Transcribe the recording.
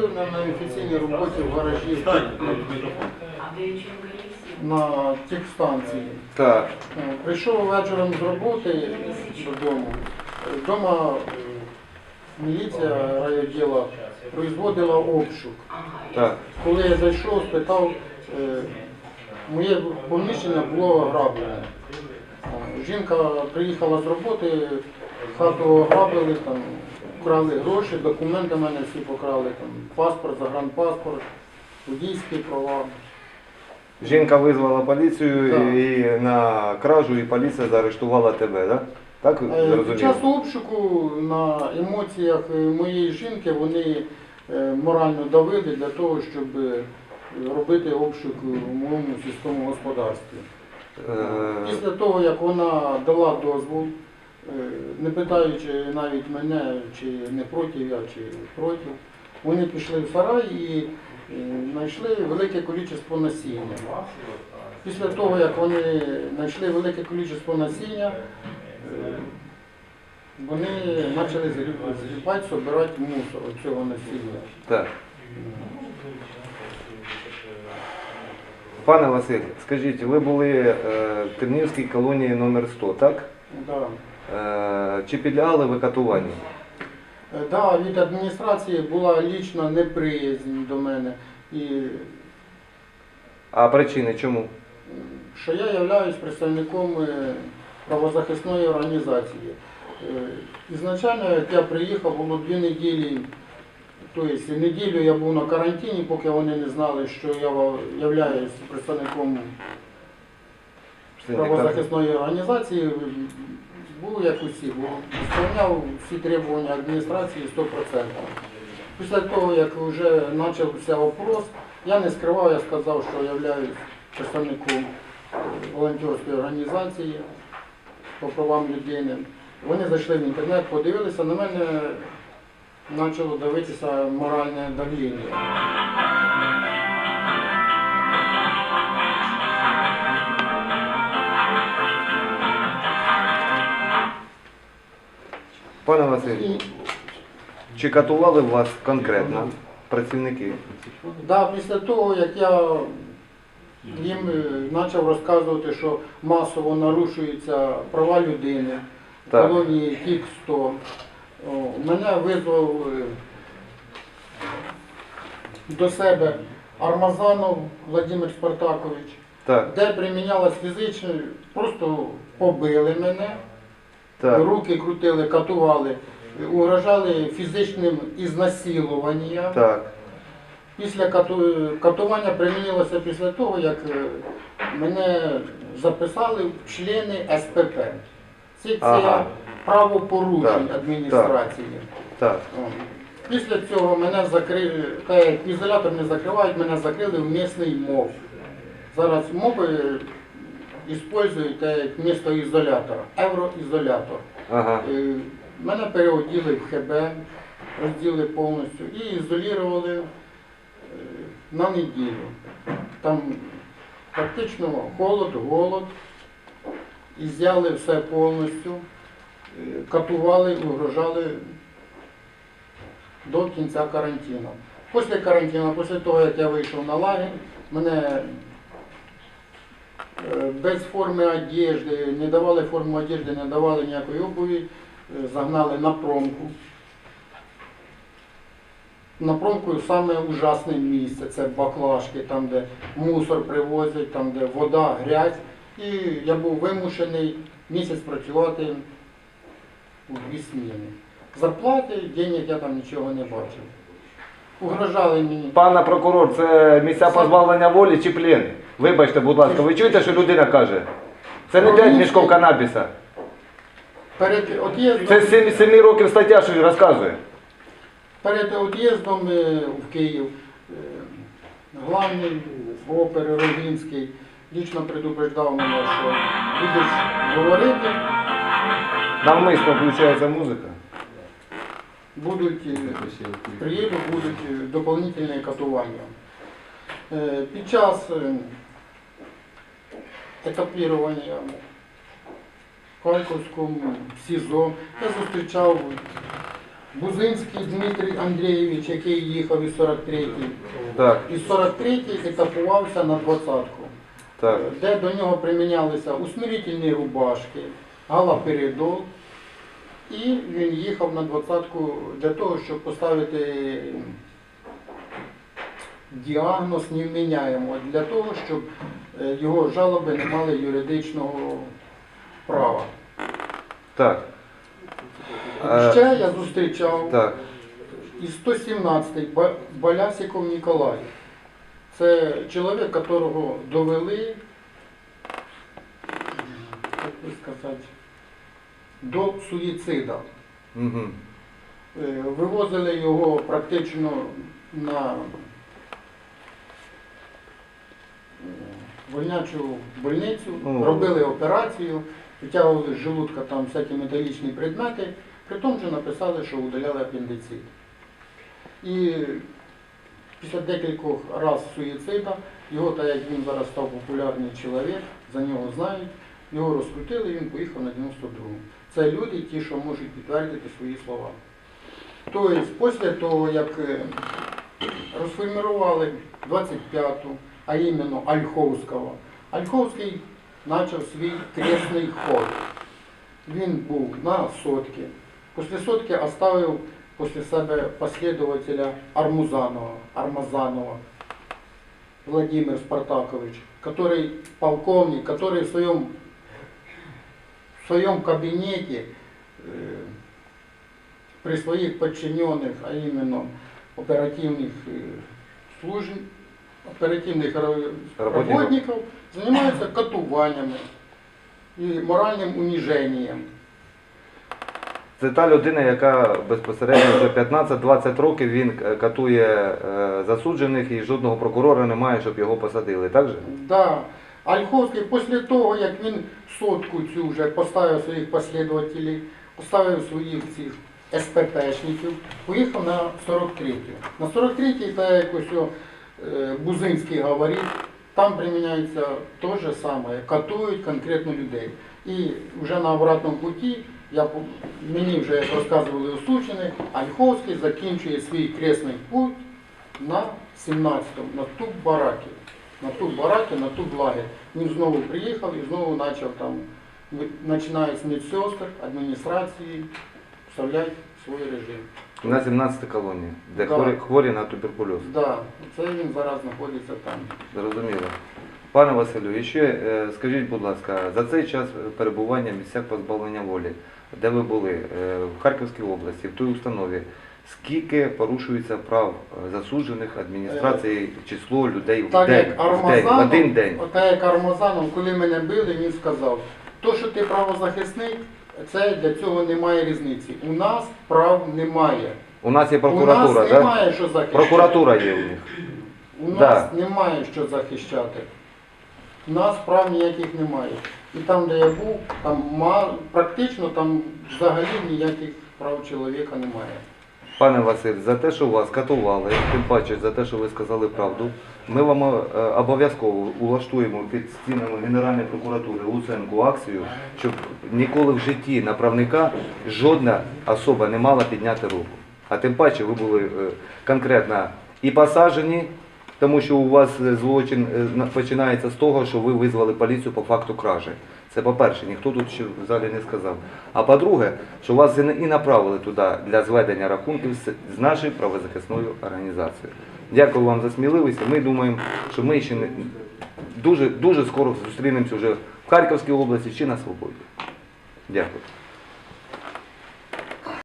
робив на, на офіційній роботі в гаражі на техстанції. Так. Е, Прийшов вечором з роботи додому. Вдома е, міліція райвідділа производила обшук. Так. Коли я зайшов, спитав, е, моє поміщення було ограблене. Жінка приїхала з роботи, хату ограбили, там, вкрали гроші, документи в мене всі покрали, там, паспорт, загранпаспорт, водійські права. Жінка визвала поліцію Так. і на кражу, і поліція заарештувала тебе, так? Так Е, Під зрозуміло? час обшуку на емоціях е, моєї жінки вони е, морально давили для того, щоб е, робити обшук у моєму сільському господарстві. Е, Після того, як вона дала дозвол, не питаючи навіть мене, чи не проти я, чи проти, вони пішли в сарай і е, знайшли велике кількість насіння. Після того, як вони знайшли велике кількість насіння, е, вони почали заліп- заліпати, збирати мусор від цього насіння. Так. Пане Василь, скажіть, ви були е, в Тернівській колонії номер 100, так? Да. Е, чи підлягали ви катуванню? Е, Да, від адміністрації була лічна неприязнь до мене. І А причини чому? що я являюсь представником е, правозахисної організації. Ізначально, як я приїхав, було дві неділі, тобто неділю я був на карантині, поки вони не знали, що я являюсь представником правозахисної організації. Був як усі, був, сповняв всі требування адміністрації 100%. Після того, як вже почався опрос, я не скривав, я сказав, що являюсь представником е, волонтерської організації по правам людини. Вони зайшли в інтернет, подивилися, на мене почало дивитися моральне давління. І чи катували вас конкретно працівники? да, після того, як я їм е, почав розказувати, що масово нарушуються права людини, в Так. колонії ТІК 100, о, мене визвав е, до себе Армазанов Владимир Спартакович, Так, де примінялась фізична, просто побили мене, так, руки крутили, катували, угрожали фізичним ізнасилуванням. так. Після кату- катування примінилося після того, як е, мене записали в члени СПП. Це, Ага. правопорушень Так, адміністрації. Так, О. Після цього мене закрили, та як ізолятор не закривають, мене закрили в місний МОВ. Зараз МОВ е, використовують як місто ізолятора, євроізолятор. ага. Е, Мене переоділи в ХБ, розділи повністю і ізолювали е, на неділю. Там практично холод, голод, і з'яли все повністю, катували, угрожали до кінця карантину. Після карантину, після того, як я вийшов на лагерь, мене без форми одежди, не давали форму одежди, не давали ніякої обуві, е, загнали на промку. На промку саме ужасне місце, це баклажки, там, де мусор привозять, там, де вода, грязь. І я був вимушений місяць працювати у дві зміни. Зарплати, денег я там нічого не бачив. Угрожали мені. Пане прокурор, це місця позбавлення волі чи плен? Вибачте, будь ласка, ви чуєте, що людина каже? Це не 5 мішків канабіса. Перед од'їздом, Це 7, 7 років стаття, що розказує. перед од'їздом е, в Київ е, главний опери Рогінський лічно предупреждав мене, що будеш говорити, Навмисно включається музика. Будуть приїду, будуть е, доповнительні катування. Е, Під час етапірування в Харківському СІЗО я зустрічав Бузинський Дмитрій Андрійович, який їхав із 43-й. Із 43-й етапувався на 20-ку, де до нього примінялися усмирительні рубашки, галаперидол. І він їхав на 20-ку для того, щоб поставити діагноз невміняємо, для того, щоб е, його жалоби не мали юридичного права. Так. Е, Ще я зустрічав Так. із 117 Ба- Балясиков Ніколай. Це чоловік, якого довели, як би сказати, до суїцида. Угу. Е, Вивозили його практично на е, вольнячу больницю, О. робили операцію, витягували з желудка там всякі металічні предмети, при тому же написали, що удаляли апендицит. І після декількох разів суїцида, його, так як він зараз став популярний чоловік, за нього знають, його розкрутили, він поїхав на 92-му. Це люди, ті, що можуть підтвердити свої слова. Тобто, після того, як е, розформували 25-ту, а іменно Ольховського, Ольховський почав свій кресний ход. Він був на сотки. Після сотки оставив після себе последователя Армузанова, Армазанова, Владимир Спартакович, который полковник, который в своем, в своем кабинете э, при своих подчиненных, а именно оперативных э, служб, оперативных ра- Работников. работников, занимается катуваниями и моральным унижением. Це та людина, яка безпосередньо вже 15-20 років він е, катує е, засуджених і жодного прокурора немає, щоб його посадили. Так же? Да. Ольховський після того, як він сотку цю вже поставив своїх послідователів, поставив своїх цих СППшників, поїхав на 43-ю. На 43-й, так як ось е, Бузинський говорить, там приміняється те же саме, катують конкретно людей. І вже на обратному путі, я, мені вже як розказували осучені, Ольховський закінчує свій кресний путь на 17-му, на ту бараки. На ту бараки, на ту лагерь. Він знову приїхав і знову почав там, починає з медсестер, адміністрації, вставляти свій режим. На 17 колонії, де Да. хворі, хворі на туберкульоз. Да, це він зараз знаходиться там. Зрозуміло. Пане Василю, і ще е, скажіть, будь ласка, за цей час перебування в місцях позбавлення волі, де ви були, е, в Харківській області, в тій установі, скільки порушується прав е, засуджених адміністрації, число людей в Так день, як в день, в один день? так як Армазанов, коли мене били, він сказав, то, що ти правозахисник, це для цього немає різниці. У нас прав немає. У нас є прокуратура, У нас так? немає що захищати. Прокуратура є у них. У Да. нас немає що захищати. У нас прав ніяких немає. І там, де я був, там ма- практично там взагалі ніяких прав чоловіка немає. Пане Василь, за те, що вас катували, тим паче за те, що ви сказали правду, ми вам е, обов'язково улаштуємо під стінами Генеральної прокуратури Луценку акцію, щоб ніколи в житті на правника жодна особа не мала підняти руку. А тим паче ви були е, конкретно і посаджені, тому що у вас е, злочин е, починається з того, що ви визвали поліцію по факту кражі. Це по-перше, ніхто тут ще в залі не сказав. А по-друге, що вас і направили туди для зведення рахунків з нашою правозахисною організацією. Дякую вам за сміливість. Ми думаємо, що ми ще не дуже, дуже скоро зустрінемося вже в Харківській області чи на свободі. Дякую.